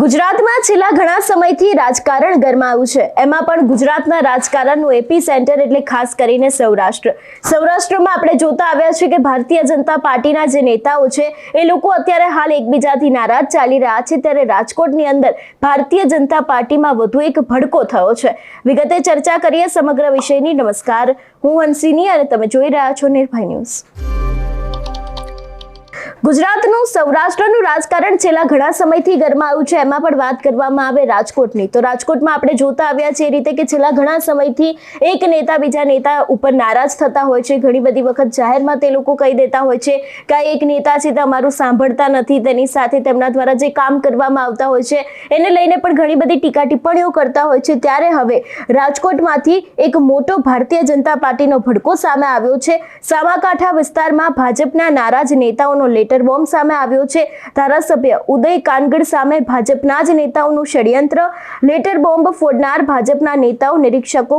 ગુજરાતમાં છેલ્લા ઘણા સમયથી રાજકારણ ગરમાયું છે. એમાં પણ ગુજરાતના રાજકારણનું એપી સેન્ટર એટલે ખાસ કરીને સૌરાષ્ટ્ર. સૌરાષ્ટ્રમાં આપણે જોતા આવ્યા છે કે ભારતીય જનતા પાર્ટીના જે નેતાઓ છે, એ લોકો અત્યારે હાલ એકબીજાથી નારાજ ચાલી રહ્યા છે. ત્યારે રાજકોટની અંદર ભારતીય જનતા પાર્ટીમાં વધુ એક ભડકો થયો છે. વિગતે ચર્ચા કરીએ સમગ્ર વિષયની. નમસ્કાર. હું હંસિની અને તમે જોઈ રહ્યા છો નિર્ભય ન્યૂઝ. ગુજરાતનું સૌરાષ્ટ્રનું રાજકારણ છેલ્લા ઘણા સમયથી ગરમાયું છે. એમાં પણ વાત કરવામાં આવે રાજકોટની. તો રાજકોટમાં આપણે જોતા આવ્યા છે એ રીતે કે છેલ્લા ઘણા સમયથી એક નેતા બીજા નેતા ઉપર નારાજ થતા હોય છે. ઘણી બધી વખત જાહેરમાં તે લોકો કહી દેતા હોય છે કે એક નેતા છે તે અમારું સાંભળતા નથી. તેની સાથે તેમના દ્વારા જે કામ કરવામાં આવતા હોય છે એને લઈને પણ ઘણી બધી ટીકા ટિપ્પણીઓ કરતા હોય છે. ત્યારે હવે રાજકોટમાંથી એક મોટો ભારતીય જનતા પાર્ટીનો ભડકો સામે આવ્યો છે. સામાકાંઠા વિસ્તારમાં ભાજપના નારાજ નેતાઓનો લેટર બોમ્બ સામે આવ્યો છે. ધારાસભ્ય ઉદય કાનગડ સામે ભાજપના જ નેતાઓનું ષડયંત્ર. લેટર બોમ્બ ફોડનાર ભાજપના નેતાઓ નિરીક્ષકો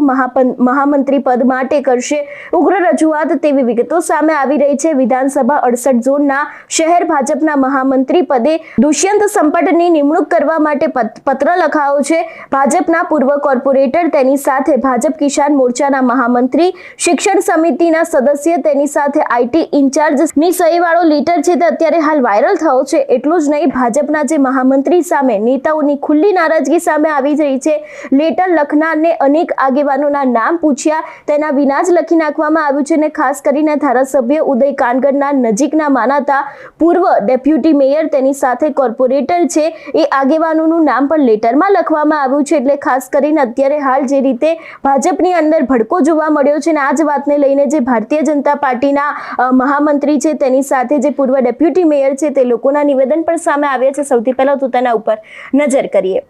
મહામંત્રી પદ માટે કરશે. ઉગ્ર રજૂઆત તેવી વિગતો સામે આવી રહી છે. વિધાનસભા અડસઠ ઝોનના શહેર ભાજપના મહામંત્રી પદે દુષ્યંત સંપટની નિમણૂક કરવા માટે પત- પત્ર લખાયો છે. ભાજપના પૂર્વ કોર્પોરેટર તેની સાથે ભાજપ કિસાન મોરચાના મહામંત્રી, શિક્ષણ સમિતિના સદસ્ય તેની સાથે આઈટી ઇન્ચાર્જની સહીવાળો લેટર છે. અત્યારે હાલ વાયરલ થયો છે. એટલું જ નહીં, ભાજપના જે મહામંત્રી સામે, નેતાઓની ખુલ્લી નારાજગી સામે આવી રહી છે. લેટર લખનારને અનેક આગેવાનોના નામ પૂછ્યા. તેના વિના જ લખી નાખવામાં આવ્યું છે અને ખાસ કરીને ધારાસભ્ય ઉદય કાનગરના નજીકના માનાતા પૂર્વ ડેપ્યુટી મેયર તેની સાથે કોર્પોરેટર છે. એ આગેવાનોનું નામ પણ લેટરમાં લખવામાં આવ્યું છે. એટલે ખાસ કરીને અત્યારે હાલ જે રીતે ભાજપની અંદર ભડકો જોવા મળ્યો છે અને આ જ વાતને લઈને જે ભારતીય જનતા પાર્ટીના મહામંત્રી છે તેની સાથે જે પૂર્વ ડેપ્યુટી મેયર છે તે લોકોના નિવેદન પણ સામે આવ્યા છે. સૌથી પહેલા તો તેના ઉપર નજર કરીએ.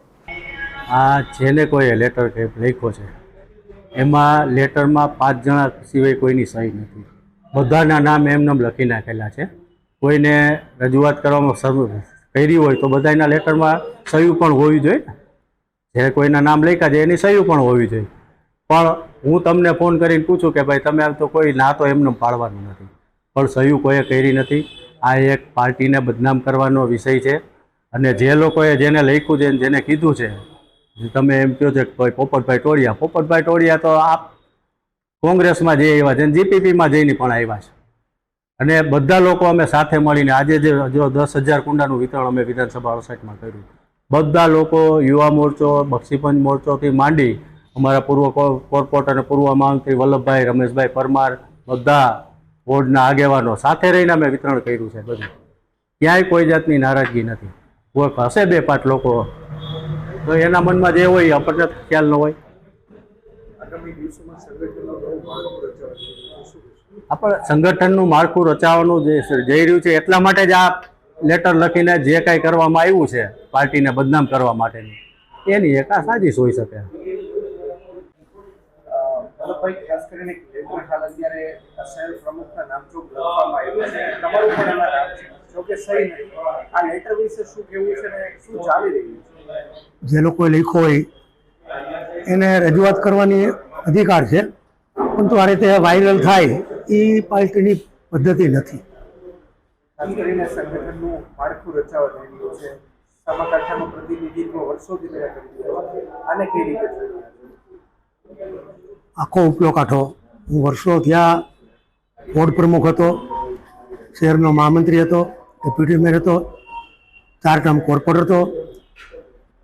આ જેને કોઈ લેટર લખ્યો છે, એમાં લેટરમાં પાંચ જણા સિવાય કોઈની સહી નથી. બધાના નામ એમને લખી નાખેલા છે. કોઈને રજૂઆત કરવામાં શરૂ કરી હોય તો બધાના લેટરમાં સહી પણ હોવી જોઈએ જે કોઈના નામ લખ્યા છે એની સહી પણ હોવી જોઈએ. પણ હું તમને ફોન કરીને પૂછું કે ભાઈ તમે આમ તો કોઈ ના તો એમને પાડવાનું નથી. પણ સહી કોઈએ કરી નથી. આ એક પાર્ટીને બદનામ કરવાનો વિષય છે. અને જે લોકોએ જેને લખ્યું છે જેને કીધું છે તમે એમ કહો છો કે ભાઈ પોપટભાઈ ટોળિયા પોપટભાઈ ટોળિયા તો આપ કોંગ્રેસમાં જઈ આવ્યા છે અને જીપીપીમાં જઈને પણ આવ્યા છે. અને બધા લોકો અમે સાથે મળીને આજે જે જો દસ હજાર કુંડાનું વિતરણ અમે વિધાનસભા અડસઠમાં કર્યું. બધા લોકો યુવા મોરચો, બક્ષીપંચ મોરચોથી માંડી અમારા પૂર્વ કોર્પોરેટર અને પૂર્વ મંત્રી વલ્લભભાઈ રમેશભાઈ પરમાર, બધા બોર્ડના આગેવાનો સાથે રહીને અમે વિતરણ કર્યું છે બધું. ક્યાંય કોઈ જાતની નારાજગી નથી. કોઈ હશે બે પાંચ લોકો. તો એના મનમાં જે હોય આપણને ખ્યાલ ન હોય. આપણે સંગઠનનું માળખું રચાવવાનું જે જઈ રહ્યું છે એટલા માટે જ આ લેટર લખીને જે કાંઈ કરવામાં આવ્યું છે, પાર્ટીને બદનામ કરવા માટેની, એની એક આ સાજિશ હોઈ શકે. વલ્લભભાઈ ખાસ કરીને લેટર હાલ અત્યારે શહેર પ્રમુખના નામચોક લખવામાં આવ્યું છે. તમારું પણ એમાં નામ છે. જો કે સહી નહીં. આ લેટર વિશે શું કહેવું છે ને શું ચાલી રહ્યું છે? જે લોકોએ લખ્યો હોય એને રજૂઆત કરવાની અધિકાર છે. પરંતુ આ રીતે વાયરલ થાય એ પાર્ટીની પદ્ધતિ નથી. પ્રતિનિધિત્વ વર્ષોથી મેં કરી રહ્યો છે. આને કઈ રીતે આખો ઉપલો કાંઠો હું વર્ષો ત્યાં વોર્ડ પ્રમુખ હતો, શહેરનો મહામંત્રી હતો, ડેપ્યુટી મેયર હતો, ચાર ટર્મ કોર્પોરેટર હતો.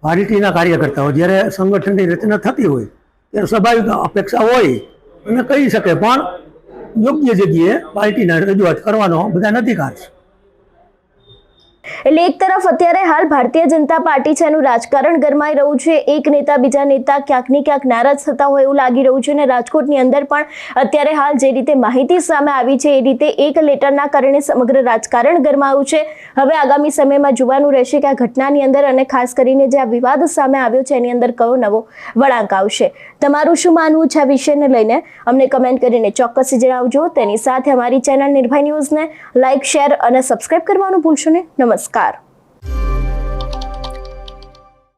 પાર્ટીના કાર્યકર્તાઓ જ્યારે સંગઠનની રચના થતી હોય, ત્યારે સ્વાભાવિક અપેક્ષા હોય અને કહી શકે, પણ યોગ્ય જગ્યાએ પાર્ટીના રજૂઆત કરવાનો બધાને અધિકાર છે. એટલે એક તરફ અત્યારે હાલ ભારતીય જનતા પાર્ટી છે, એનું રાજકારણ ગરમાઈ રહ્યું છે, એક નેતા બીજા નેતા ક્યાંક ને ક્યાંક નારાજ થતા હોય એવું લાગી રહ્યું છે અને રાજકોટની અંદર પણ અત્યારે હાલ જે રીતે માહિતી સામે આવી છે, એ રીતે એક લેટરના કારણે સમગ્ર રાજકારણ ગરમાયું છે. હવે આગામી સમયમાં જોવાનું રહેશે કે આ ઘટનાની અંદર અને ખાસ કરીને જે આ વિવાદ સામે આવ્યો છે, એની અંદર કયો નવો વળાંક આવશે. તમારું શું માનવું છે આ વિષયને લઈને? અમને કમેન્ટ કરીને ચોક્કસ જણાવજો. તેની સાથે અમારી ચેનલ નિર્ભય ન્યૂઝને લાઇક શેર અને સબસ્ક્રાઇબ કરવાનું ભૂલશો નહીં. નમસ્કાર. नमस्कार